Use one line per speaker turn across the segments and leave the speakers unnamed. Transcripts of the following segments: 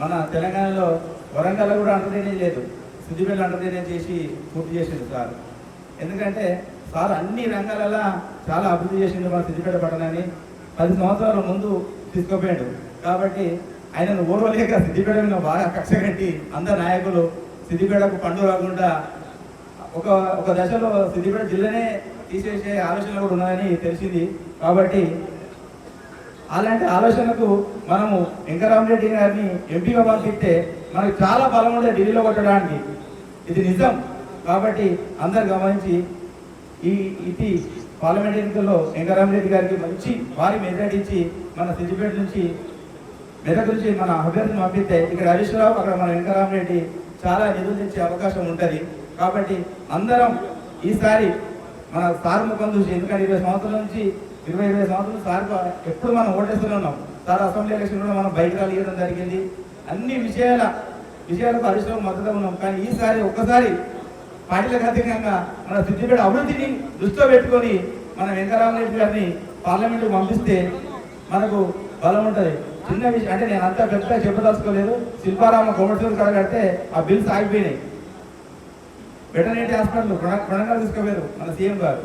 మన తెలంగాణలో వరంగల్ కూడా అంటర్టైనింగ్ లేదు. సిద్దిపేట అంటర్టైనింగ్ చేసి పూర్తి చేసింది సార్. ఎందుకంటే సార్ అన్ని రంగాలలో చాలా అభివృద్ధి చేసింది మన సిద్దిపేట పట్టణాన్ని. పది సంవత్సరాల ముందు తీసుకుపోయాడు. కాబట్టి ఆయనను ఓర్వలేక సిద్దిపేట మీద బాగా కక్ష కట్టి అందరు నాయకులు సిద్దిపేటకు పండు రాకుండా ఒక ఒక దశలో సిద్దిపేట జిల్లానే తీసేసే ఆలోచనలు కూడా ఉన్నాయని తెలిసింది. కాబట్టి అలాంటి ఆలోచనకు మనము వెంకరామరెడ్డి గారిని ఎంపీగా పంపిస్తే మనకు చాలా బలం ఉండే ఢిల్లీలో కొట్టడానికి. ఇది నిజం. కాబట్టి అందరు గమనించి ఈ ఇది పార్లమెంట్ ఎన్నికల్లో వెంకరామరెడ్డి గారికి మంచి భారీ మెజార్టీ ఇచ్చి మన సిద్దిపేట నుంచి మెదక్ నుంచి మన అభ్యర్థిని పంపిస్తే ఇక్కడ హరీష్ రావు అక్కడ మన వెంకరామరెడ్డి చాలా నిధులు తెచ్చే అవకాశం ఉంటుంది. కాబట్టి అందరం ఈసారి మన సార్ ముఖం చూసి ఎందుకంటే ఇరవై సంవత్సరాల నుంచి ఇరవై ఇరవై సంవత్సరాలు సార్ ఎప్పుడు మనం ఓటేస్తూనే ఉన్నాం. సార్ అసెంబ్లీ ఎలక్షన్ కూడా మనం బయట రాలియడం జరిగింది. అన్ని విషయాల విషయాలకు పరిశ్రమ మద్దతు ఉన్నాం. కానీ ఈసారి ఒక్కసారి పార్టీలకు అధికంగా మన సిద్దిపేట అభివృద్ధిని దృష్టిలో పెట్టుకొని మన వెంకరామరెడ్డి గారిని పార్లమెంట్కి పంపిస్తే మనకు బలం ఉంటుంది. చిన్న విషయం అంటే నేను అంతా పెద్ద చెప్పదలుచుకోలేదు. శిల్పారామ కొమర్షియల్ కడగడితే కడితే ఆ బిల్స్ ఆగిపోయినాయి. వెటర్నరీ హాస్పిటల్ ప్రణంగా తీసుకోపోయారు మన సీఎం గారు.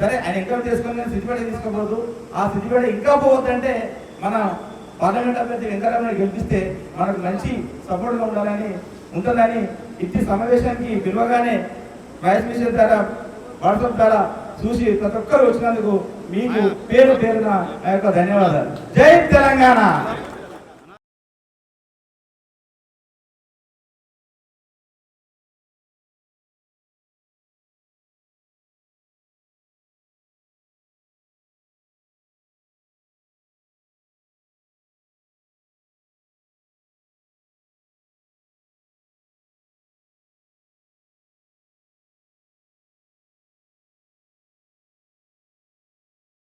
సరే ఆయన ఇంకా చేసుకొని నేను సిద్దిపేట ఆ సిద్దిపేట ఇంకా పోవద్దంటే మన పార్లమెంట్ అభ్యర్థి వెంకటరామని గెలిపిస్తే మనకు మంచి సపోర్ట్గా ఉండాలని ఉంటుందని ఇట్టి సమావేశానికి పిలవగానే వాయిస్ మిషన్ ద్వారా వాట్సాప్ ద్వారా చూసి ప్రతి ఒక్కరు వచ్చినందుకు మీకు పేరు పేరున నా యొక్క ధన్యవాదాలు. జై తెలంగాణ!